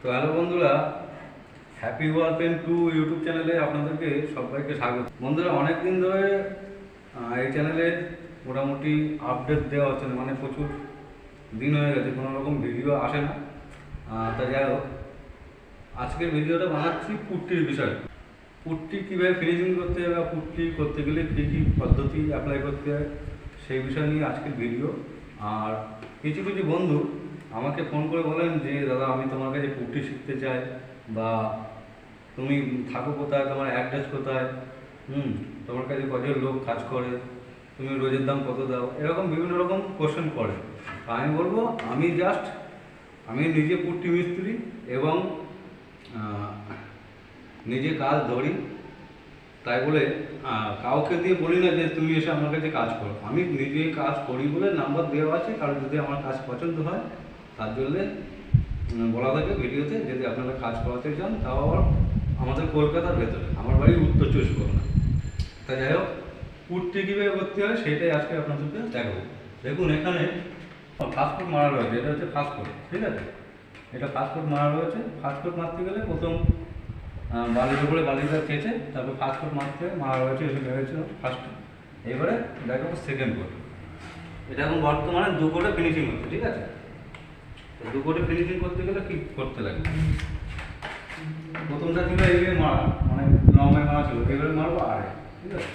তো হ্যালো বন্ধুরা happy ওয়ালপেন two YouTube চ্যানেলে আপনাদেরকে সবাইকে স্বাগত। বন্ধুরা অনেক দিন ধরে এই চ্যানেলে মোটামুটি আপডেট দেওয়া হচ্ছে মানে প্রচুর দিন হয়ে গেছে, কোনো রকম ভিডিও আসে না। তা যাই হোক, আজকের ভিডিওটা বানাচ্ছি পুট্টির বিষয়। পুট্টি কীভাবে ফিনিশিং করতে হবে বা পুট্টি করতে গেলে কী কী পদ্ধতি অ্যাপ্লাই করতে হয়, সেই বিষয় নিয়ে আজকের ভিডিও আর কিছু কিছু বন্ধু আমাকে ফোন করে বলেন যে, দাদা, আমি তোমার কাছে পুট্টি শিখতে চাই বা তুমি থাকো কোথায়, তোমার অ্যাড্রেস কোথায়? হুম, তোমার কাছে কজন লোক কাজ করে? তুমি রোজের দাম কত দাও? এরকম বিভিন্ন রকম কোশ্চেন করে। আমি বলব, আমি জাস্ট আমি নিজে পুট্টি মিস্ত্রি এবং নিজে কাজ ধরি। তাই বলে কাউকে দিয়ে বলি না যে, তুমি এসে আমার কাছে কাজ করো। আমি নিজে কাজ করি বলে নাম্বার দেওয়া আছে, কারণ যদি আমার কাজ পছন্দ হয় তার জন্যে বলা থাকে ভিডিওতে যদি আপনারা কাজ করাতে চান তাও আবার আমাদের কলকাতার ভেতরে। আমার বাড়ি উত্তর চব্বিশ পরগনা। তা যাই হোক, উঠতে কীভাবে করতে হয় সেটাই আজকে আপনাদেরকে দেখাবো। দেখুন, এখানে ফাস্টফুড মারা রয়েছে, এটা হচ্ছে ফাস্টফুড ঠিক আছে? এটা ফাস্টফুড মারা রয়েছে। ফাস্টফুড মারতে গেলে প্রথম বালির উপরে বালিটা চেয়েছে তারপর ফাস্টফুড মারতে মারা রয়েছে, এসে রয়েছে ফার্স্ট এবারে দেখাবো সেকেন্ড কোড এটা এখন বর্তমানে দু কোটে ফিনিশিং হচ্ছে, ঠিক আছে? তো দু কোটে ফিনিশিং করতে গেলে কি করতে লাগে? প্রথমটা ছিল এইভাবে মারা মানে লম্বায় মারা ছিল, এইভাবে মারবো আরে ঠিক আছে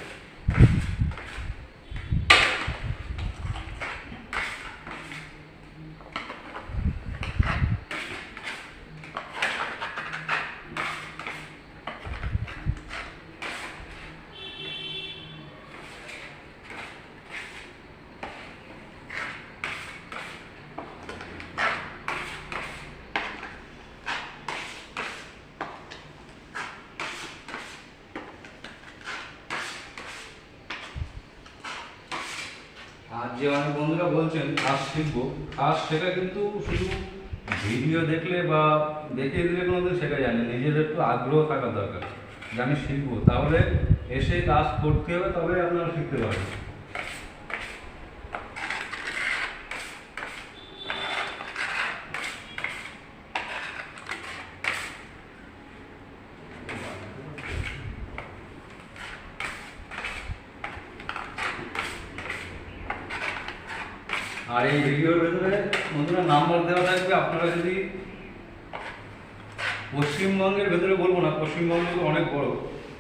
আর যে অনেক বন্ধুরা বলছেন আজ শিখব। আজ সেটা কিন্তু শুধু ভিডিও দেখলে বা দেখে দিলে কোনোদিন শেখা যায় না। নিজেদের একটু আগ্রহ থাকা দরকার। যে আমি শিখব, তাহলে এসে কাজ করতে হবে তবে আপনারা শিখতে পারবেন। আর এই ভিডিওর ভেতরে বন্ধুরা নাম্বার দেওয়া থাকবে। আপনারা যদি পশ্চিমবঙ্গের ভেতরে বলব না, পশ্চিমবঙ্গ তো অনেক বড়।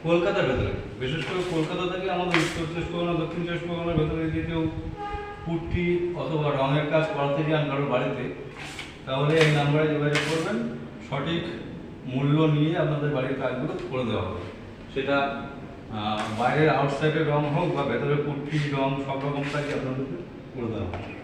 কলকাতার ভেতরে। বিশেষ করে কলকাতা থেকে আমাদের উত্তর চব্বিশ পরগনা, দক্ষিণ চব্বিশ পরগনার ভেতরে যদি কেউ পুট্টি অথবা রঙের কাজ করাতে যান কারোর বাড়িতে, তাহলে এই নাম্বারে যোগাযোগ করবেন। সঠিক মূল্য নিয়ে আপনাদের বাড়ির কাজগুলো করে দেওয়া হবে। সেটা বাইরের আউটসাইডের রং হোক বা ভেতরে পুট্টি, রং সব রকম কাজই আপনাদেরকে করে দেওয়া হবে।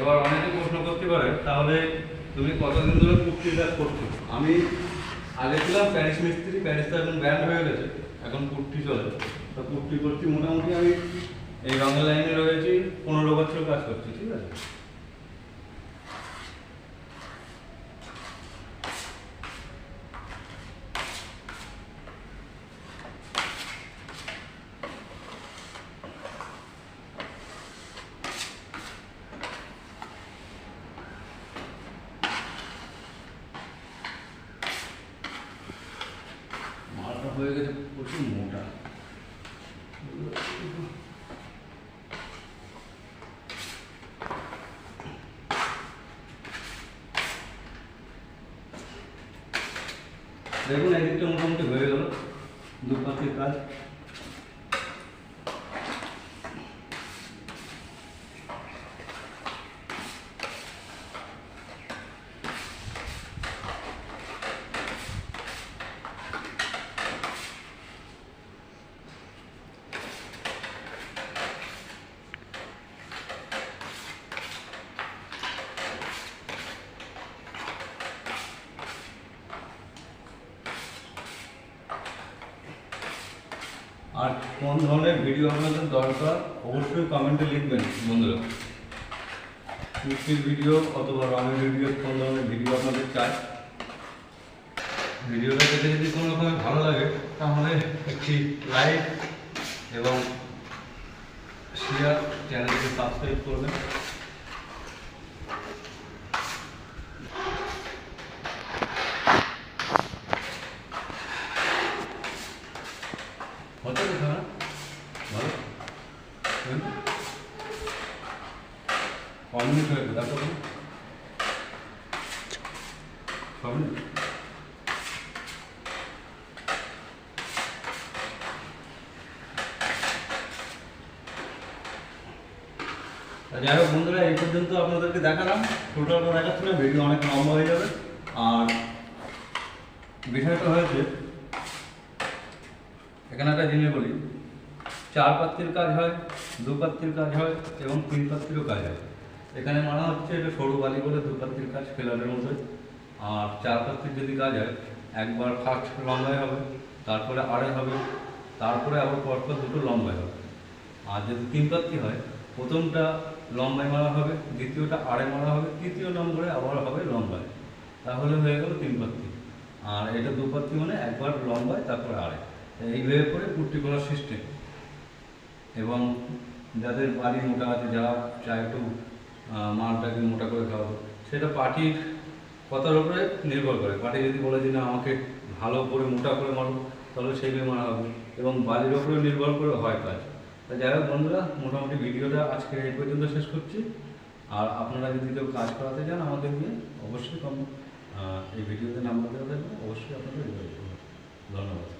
এবার অনেকে প্রশ্ন করতে পারে, তাহলে তুমি কতদিন ধরে কুর্তি কাজ করছ? আমি আগে ছিলাম প্যারিস মিস্ত্রি প্যারিস তো এখন ব্যান্ড হয়ে গেছে, এখন কুর্তি চলে। তো কুর্তি করছি, মোটামুটি আমি এই রঙের লাইনে রয়েছি, পনেরো বছর কাজ করছি, ঠিক আছে? হয়ে গেছে প্রচুর মোটা। দেখুন একদিকটা মোটামুটি হয়ে গেল। দুপাশের কাজ। আর কোন ধরনের ভিডিও আপনাদের দরকার, অবশ্যই কমেন্টে লিখবেন বন্ধুরা। কুর্তির ভিডিও অথবা রঙের ভিডিও কোন ধরনের ভিডিও আপনাদের চাই। ভিডিওটা দেখে যদি কোনো রকমের ভালো লাগে, তাহলে একটি লাইক এবং শেয়ার চ্যানেলটি সাবস্ক্রাইব করবেন। না ভালো মিনিট তা যাই হোক বন্ধুরা, এই পর্যন্ত আপনাদেরকে দেখালাম। টোটালটা দেখাচ্ছি না, ভিডিও অনেক লম্বা হয়ে যাবে। আর বিষয়টা হয়েছে এখানে একটা জিনিস বলি। চার পাত্রির কাজ হয়, দু পাত্রির কাজ হয় এবং তিন পাত্রিরও কাজ হয়। এখানে মানা হচ্ছে এটা সরু বালি বলে দু পাত্রির কাজ ফেলারের মধ্যে আর চার পাত্রের যদি কাজ হয়, একবার ফার্স্ট লম্বায় হবে, তারপরে আড়াই হবে, তারপরে আবার পরপর দুটো লম্বায় হবে। আর যদি তিন পাত্রি হয়, প্রথমটা লম্বায় মারা হবে, দ্বিতীয়টা আড়াই মারা হবে, তৃতীয় নম্বরে আবার হবে লম্বায়। তাহলে হয়ে গেল তিন পাত্রি। আর এটা দু পাত্রি মানে একবার লম্বায়, তারপরে আড়াই এইভাবে করে কুর্তি করার সিস্টেম এবং যাদের বাড়ি মোটা আছে যারা চায় একটু মালটাকে মোটা করে খাওয়াবো, সেটা পার্টির কথার উপরে নির্ভর করে। পার্টি যদি বলে যে, না, আমাকে ভালো করে মোটা করে মারো তাহলে সেইভাবে মারা হবে। এবং বাড়ির উপরে নির্ভর করে হয় কাজ। তা যাই হোক বন্ধুরা, মোটামুটি ভিডিওটা আজকে এই পর্যন্ত শেষ করছি। আর আপনারা যদি কেউ কাজ করাতে চান আমাদের নিয়ে, অবশ্যই কম এই ভিডিওতে নাম্বার দেওয়া থাকবে, অবশ্যই আপনাদের ধন্যবাদ।